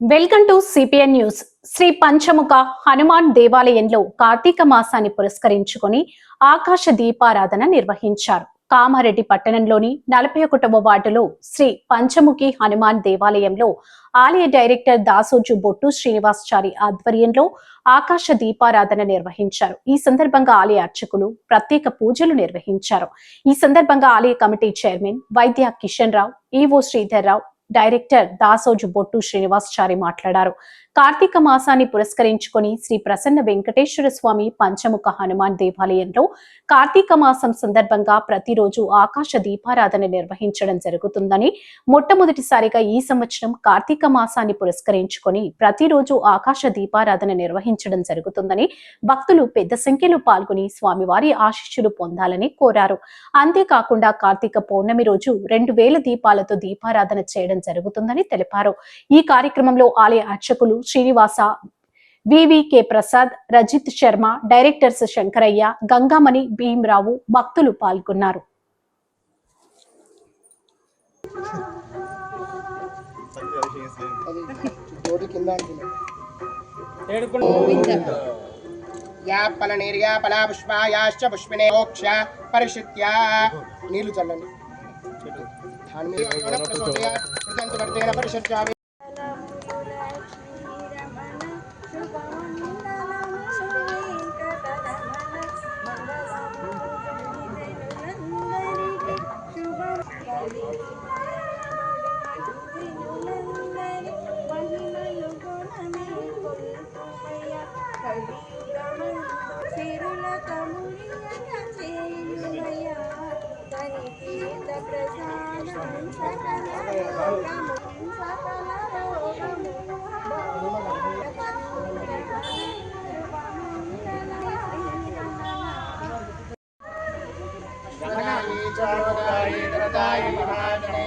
Welcome to CPN news Shri Panchamukha Hanuman దేవాలయంలో కార్తీక మాసాన్ని పురస్కరించుకొని ఆకాశ దీపారాధన నిర్వహించారు. కామారెడ్డి పట్టణంలోని నలభై ఒకటవ వార్డులో శ్రీ పంచముఖి హనుమాన్ దేవాలయంలో ఆలయ డైరెక్టర్ దాసోజు బొట్టు శ్రీనివాసచారి ఆధ్వర్యంలో ఆకాశ దీపారాధన నిర్వహించారు. ఈ సందర్భంగా ఆలయ అర్చకులు ప్రత్యేక పూజలు నిర్వహించారు. ఈ సందర్భంగా ఆలయ committee chairman Vaidya Kishan Rao EO Sridhar Rao director Dasoju Bottu Srinivasachari మాట్లాడారు. కార్తీక మాసాన్ని పురస్కరించుకొని శ్రీ ప్రసన్న వెంకటేశ్వర స్వామి పంచముఖ హనుమాన్ దేవాలయంలో కార్తీక మాసం సందర్భంగా ప్రతిరోజు ఆకాశ దీపారాధన నిర్వహించడం జరుగుతుందని మొట్టమొదటిసారిగా ఈ సంవత్సరం కార్తీక మాసాన్ని పురస్కరించుకొని ప్రతిరోజు ఆకాశ దీపారాధన నిర్వహించడం జరుగుతుందని భక్తులు పెద్ద సంఖ్యలో పాల్గొని స్వామివారి ఆశీస్సులు పొందాలని కోరారు. అంతేకాకుండా కార్తీక పౌర్ణమి రోజు రెండు వేల దీపాలతో దీపారాధన చేయడం జరుగుతుందని తెలిపారు. ఈ కార్యక్రమంలో ఆలయ అర్చకులు శ్రీనివాస వివికే ప్రసాద్ రజిత్ శర్మ డైరెక్టర్స్ శంకరయ్య గంగామణి భీమరావు భక్తులు పాల్గొన్నారు. పుష్పాయాశ్చ పుష్పినే మోక్ష పరిశుద్ధ్య. నీళ్ళు చల్లండి. tanto per te la fare già Sarvakaya Dharadayi Mahadane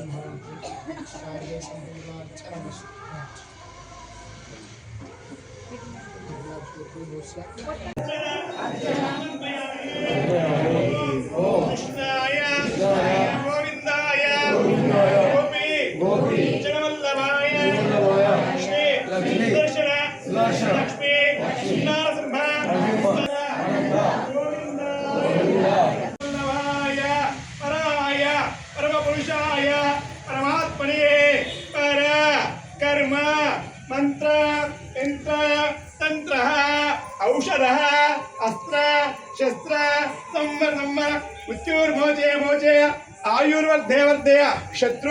in her salvation be like tennis. The blood that we will. मृत्युर्मोचय मोचय आयुर्वर्धे शत्रु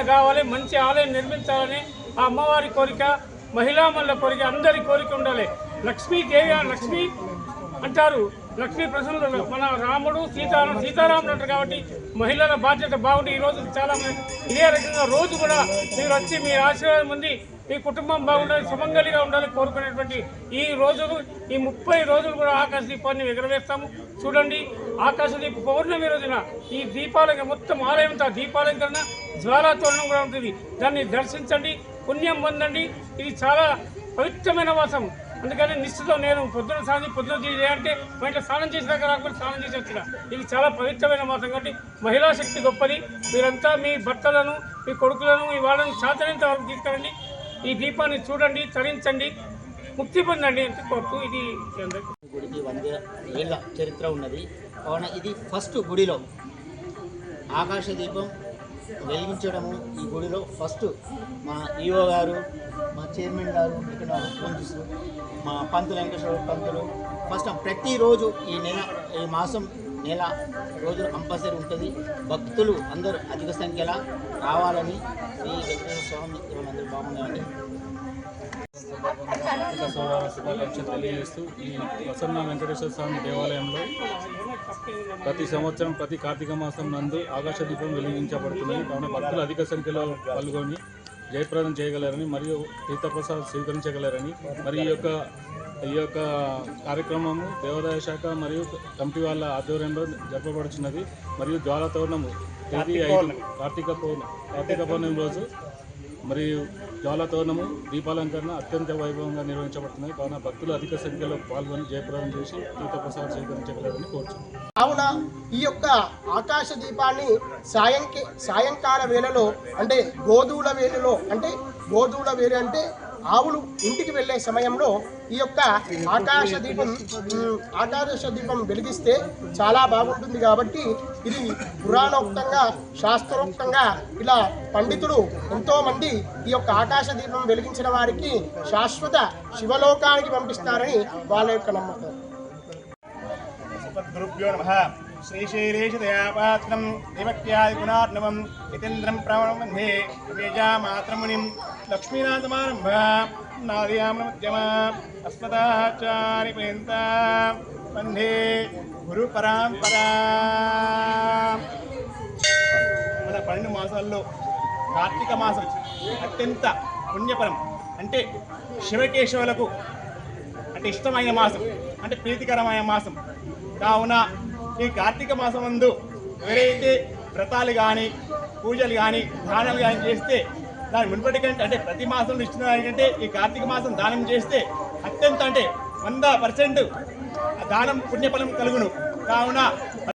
పునరుద్ధరణ కావాలి మంచి ఆలయం నిర్మించాలని ఆ అమ్మవారి కోరిక మహిళామల్ల కోరిక అందరి కోరిక ఉండాలి. లక్ష్మీదేవి లక్ష్మి అంటారు. లక్ష్మీ ప్రసన్నులు మన రాముడు సీతారాం సీతారాముడు అంటారు కాబట్టి మహిళల బాధ్యత బాగుంటే ఈ రోజు చాలా మంది ఇదే రకంగా రోజు కూడా మీరు వచ్చి మీ ఆశీర్వాదం ఉంది మీ కుటుంబం బాగుండాలి సుమంగలిగా ఉండాలి కోరుకునేటువంటి ఈ రోజులు ఈ ముప్పై రోజులు కూడా ఆకాశ దీపాన్ని ఎగరవేస్తాము. చూడండి ఆకాశ దీప పౌర్ణమి రోజున ఈ దీపాలంకరణ మొత్తం ఆలయంతో దీపాలంకరణ జ్వాలాతోరణం కూడా ఉంటుంది. దాన్ని దర్శించండి పుణ్యం పొందండి. ఇది చాలా పవిత్రమైన వాసం. అందుకని నిశ్చితం నేను పొద్దున స్నానం పొద్దున చేయాలంటే మా ఇంట్లో స్నానం చేసినాక రాకపోతే స్నానం చేసి వచ్చిన. ఇది చాలా పవిత్రమైన మాసం కాబట్టి మహిళా శక్తి గొప్పది. మీరంతా మీ భర్తలను మీ కొడుకులను మీ వాళ్ళని సాధనంత వరకు తీసుకురండి. ఈ దీపాన్ని చూడండి తరించండి ముక్తి పొందండి ఎంత కోరుతూ ఇది గుడికి వంద ఏళ్ళ చరిత్ర ఉన్నది. కావున ఇది ఫస్ట్ గుడిలో. ఆకాశ దీపం వెలిగించడము ఈ గుడిలో ఫస్ట్ మా ఈఓ గారు మా చైర్మన్ గారు ఇక్కడ పోలీసు మా పంతులు వెంకటేశ్వర పంతులు. ఫస్ట్ ప్రతిరోజు ఈ నెల ఈ మాసం నెల రోజులు కంపల్సరీ ఉంటుంది. భక్తులు అందరూ అధిక సంఖ్యలో రావాలని శ్రీ వెంకటేశ్వర స్వామి అందరూ బాగుండాలని శుభాకాంక్షలు తెలియజేస్తూ ఈ ప్రసన్న వెంకటేశ్వర స్వామి దేవాలయంలో ప్రతి సంవత్సరం ప్రతి కార్తీక మాసం నందు ఆకాశ దీపం వెలిగించబడుతుంది కావున భక్తులు అధిక సంఖ్యలో పాల్గొని జయప్రదం చేయగలరని మరియు తీర్థప్రసాద్ స్వీకరించగలరని మరి ఈ యొక్క ఈ యొక్క కార్యక్రమము దేవాదాయ శాఖ మరియు కమిటీ వాళ్ళ ఆధ్వర్యంలో జరపబడుచున్నది. మరియు జ్వాల తోరణము తేదీ ఐదు కార్తీక పౌర్ణ కార్తీక పౌర్ణమి రోజు మరియు జ్వాలతోరణము దీపాలంకరణ అత్యంత వైభవంగా నిర్వహించబడుతున్నాయి. కావున భక్తులు అధిక సంఖ్యలో పాల్గొని జయప్రదం చేసి తీర్థప్రసాదం స్వీకరించగలరని కోరుచున్నాను కావున ఈ యొక్క ఆకాశ దీపాన్ని సాయంకి సాయంకాల వేళలో అంటే గోధువుల వేళలో అంటే గోధువుల వేళ అంటే ఆవులు ఇంటికి వెళ్ళే సమయంలో ఈ యొక్క ఆకాశ దీపం ఆకాశ దీపం వెలిగిస్తే చాలా బాగుంటుంది కాబట్టి ఇది పురాణోక్తంగా శాస్త్రోక్తంగా ఇలా పండితుడు ఎంతోమంది ఈ యొక్క ఆకాశ దీపం వెలిగించిన వారికి శాశ్వత శివలోకానికి పంపిస్తారని వాళ్ళ యొక్క నమ్మకం. శ్రీశైలేశదయాపాత్రం దేవక్యాదిగుణార్ణవం యతీంద్రం ప్రవణే వేజామాత్రమునిం లక్ష్మీనాథమారంభ నాదయామధ్యమ అస్మదాచారి పర్యంత వందే గురు పరాంపరా మన పన్నెండు మాసాల్లో కార్తీక మాసం అత్యంత పుణ్యపరం అంటే శివకేశవులకు అంటే ఇష్టమైన మాసం అంటే ప్రీతికరమైన మాసం. కావున ఈ కార్తీక మాసం నందు ఎవరైతే వ్రతాలు కానీ పూజలు కానీ దానాలు కానీ చేస్తే దాని మునుపటి కంటే అంటే ప్రతి మాసంలో ఇచ్చిన దానికంటే ఈ కార్తీక మాసం దానం చేస్తే అత్యంత అంటే వంద పర్సెంట్ దానం పుణ్యఫలం కలుగును. కావున